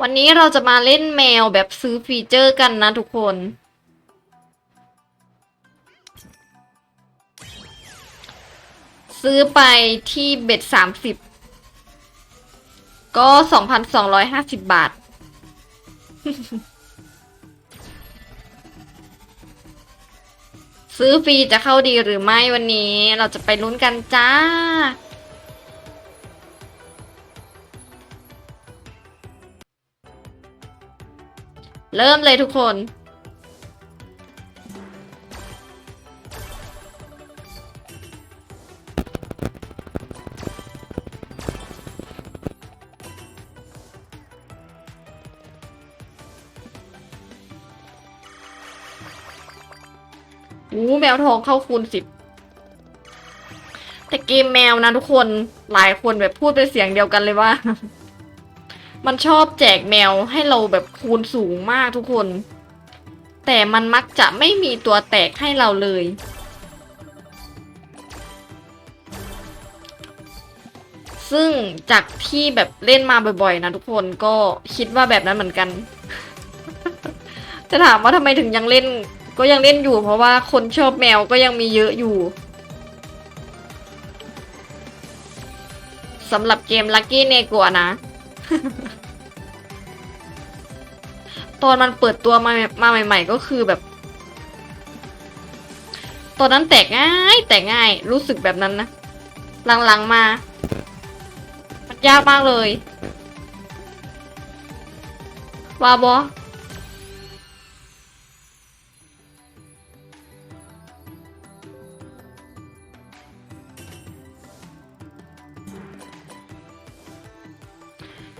วันนี้เราจะมาเล่นแมวแบบซื้อฟีเจอร์กันนะทุกคน ซื้อไปที่เบ็ดสามสิบก็สองพันสองร้อยห้าสิบบาท ซื้อฟรีจะเข้าดีหรือไม่วันนี้ เราจะไปลุ้นกันจ้า เริ่มเลยทุกคน อู้แมวทองเข้าคูณสิบแต่เกมแมวนะทุกคนหลายคนแบบพูดเป็นเสียงเดียวกันเลยว่า มันชอบแจกแมวให้เราแบบคูณสูงมากทุกคน แต่มันมักจะไม่มีตัวแตกให้เราเลย ซึ่งจากที่แบบเล่นมาบ่อยๆ นะทุกคนก็คิดว่าแบบนั้นเหมือนกัน จะถามว่าทำไมถึงยังเล่น ก็ยังเล่นอยู่ เพราะว่าคนชอบแมวก็ยังมีเยอะอยู่สำหรับเกม Lucky n e g o นะ ตอนมันเปิดตัวมามาใหม่ ๆ ก็คือแบบ ตอนนั้นแตกง่ายแตกง่าย รู้สึกแบบนั้นนะ หลังๆมา มันยากมากเลย ว่าบอ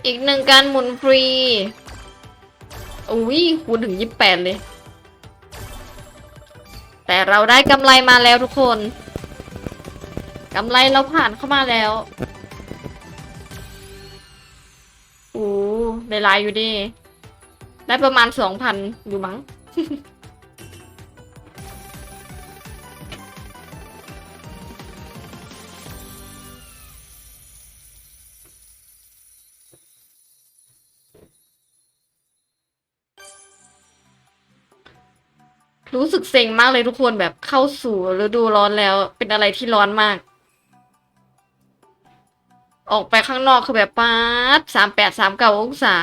อีกหนึ่งการหมุนฟรี อุ้ยคูณถึงยี่แปดเลย แต่เราได้กำไรมาแล้วทุกคน กำไรเราผ่านเข้ามาแล้วโอ้ได้ลายอยู่ดิ ได้ประมาณสองพันอยู่มั้ง รู้สึกเซ็งมากเลยทุกคนแบบเข้าสู่ฤดูร้อนแล้ว เป็นอะไรที่ร้อนมาก ออกไปข้างนอกคือแบบป๊าดสามแปดสามเก้าองศา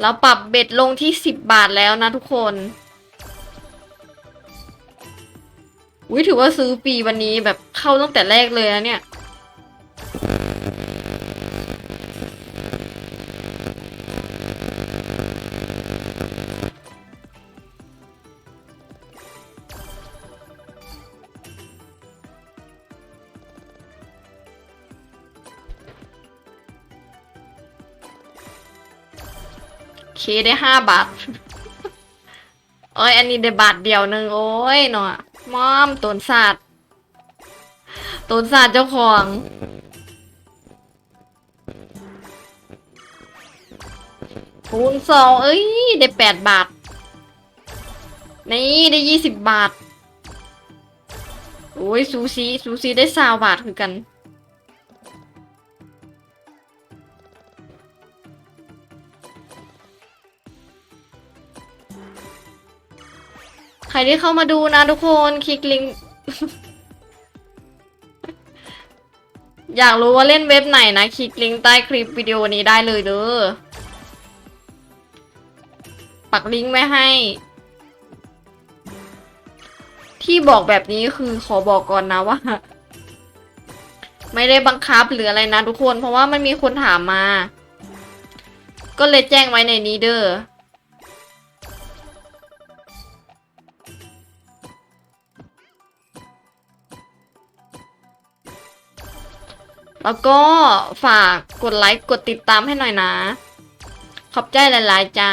เราปรับเบ็ดลงที่สิบบาทแล้วนะทุกคน อุ้ยถือว่าซื้อฟรีวันนี้แบบเข้าตั้งแต่แรกเลยนะเนี่ยเคได้ห้าบาท โอ้ยอันนี้ได้บาทเดียวหนึ่งโอ้ยเนาะ มอมตนสัตว์ตนสัตว์เจ้าของคูณสองเอ้ย ได้แปดบาท นี่ได้ยี่สิบบาท โอ้ยซูซีซูซีได้สาวบาทคือกัน รที่เข้ามาดูนะทุกคนคลิกลิงก์อยากรู้ว่าเล่นเว็บไหนนะ คลิกลิงก์ใต้คลิปวิดีโอนี้ได้เลยเด้อปักลิงก์ไว้ให้ ที่บอกแบบนี้คือขอบอกก่อนนะว่า ไม่ได้บังคับหรืออะไรนะทุกคน เพราะว่ามันมีคนถามมา ก็เลยแจ้งไว้ในนี้เด้อ แล้วก็ฝากกดไลค์กดติดตามให้หน่อยนะ ขอบใจหลาย ๆ จ้า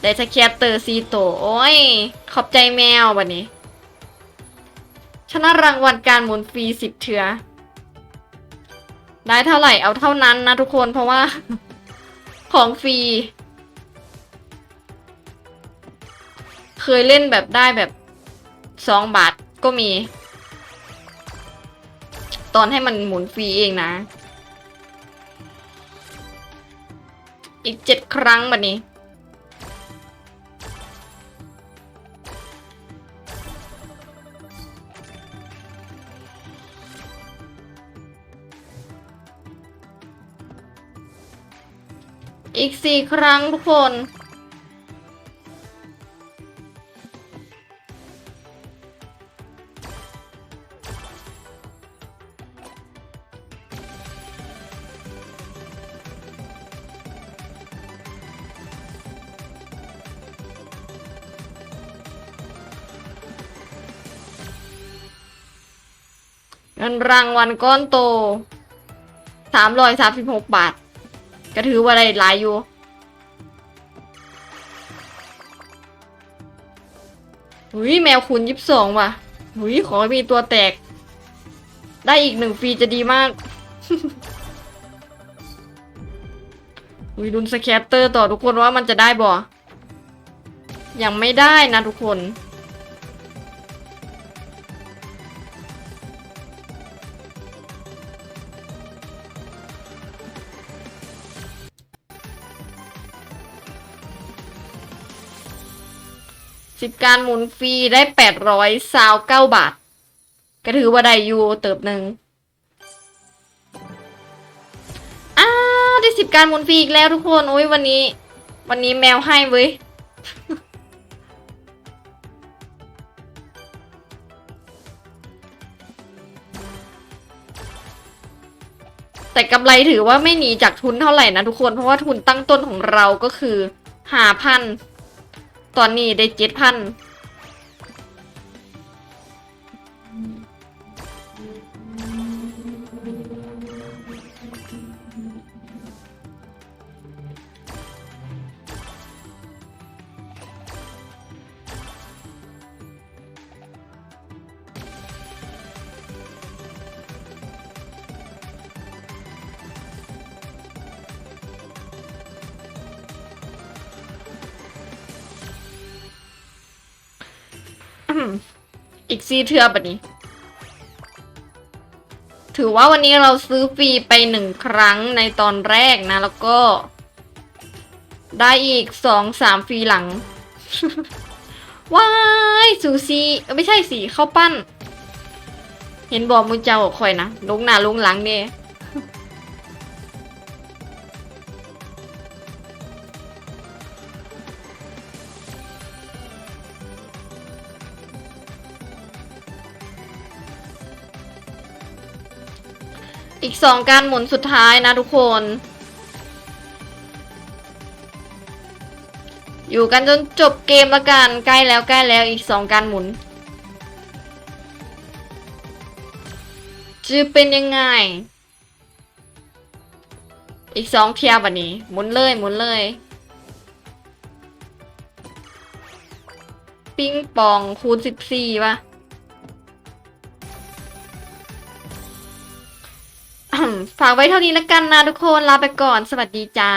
ได้สแคตเตอร์ซีโตวโอ้ย ขอบใจแมววันนี้ ชนะรางวัลการหมุนฟรีสิบเถือ ได้เท่าไหร่เอาเท่านั้นนะทุกคนเพราะว่า ของฟรี เคยเล่นแบบได้แบบสองบาทก็มี ตอนให้มันหมุนฟรีเองนะ อีกเจ็ดครั้งบัดนี้ อีกสี่ครั้งทุกคน งินรางวัลก้อนโตสามร้อยสามสิบหกบาท ก็ถือว่าได้หลายอยู่ หุยแมวคุณยิบสองว่ะ หุยขอมีตัวแตก ได้อีกหนึ่งฟรีจะดีมาก หุยดุนสแคตเตอร์ต่อทุกคนว่ามันจะได้บ่ ยังไม่ได้นะทุกคน สิบการหมุนฟรีได้แปดร้อยซาวเก้าบาท ก็ถือว่าได้ยูเติบหนึ่งอ้าวได้สิบการหมุนฟรีอีกแล้วทุกคนโอ้ยวันนี้ วันนี้แมวให้เว้ยแต่กำไรถือว่าไม่หนีจากทุนเท่าไหร่นะทุกคน เพราะว่าทุนตั้งต้นของเราก็คือหาพัน ตอนนี้ได้เจ็ดพัน อีกซีเทือบัดนี้ ถือว่าวันนี้เราซื้อฟรีไปหนึ่งครั้งในตอนแรกนะ แล้วก็ ได้อีกสองสามฟรีหลัง ว้ายซูซี่ไม่ใช่สีข้าวปั้น เห็นบอกมือเจ้าคอยนะลงหน้าลงหลังเนี่ย อีกสองการหมุนสุดท้ายนะทุกคน อยู่กันจนจบเกมละกัน ใกล้แล้วใกล้แล้วอีกสองการหมุน จะเป็นยังไง อีกสองเทียบอันนี้ หมุนเลยหมุนเลย ปิ้งปองคูณสิบสี่ป่ะ ฝากไว้เท่านี้แล้วกันนะทุกคนลาไปก่อนสวัสดีจ้า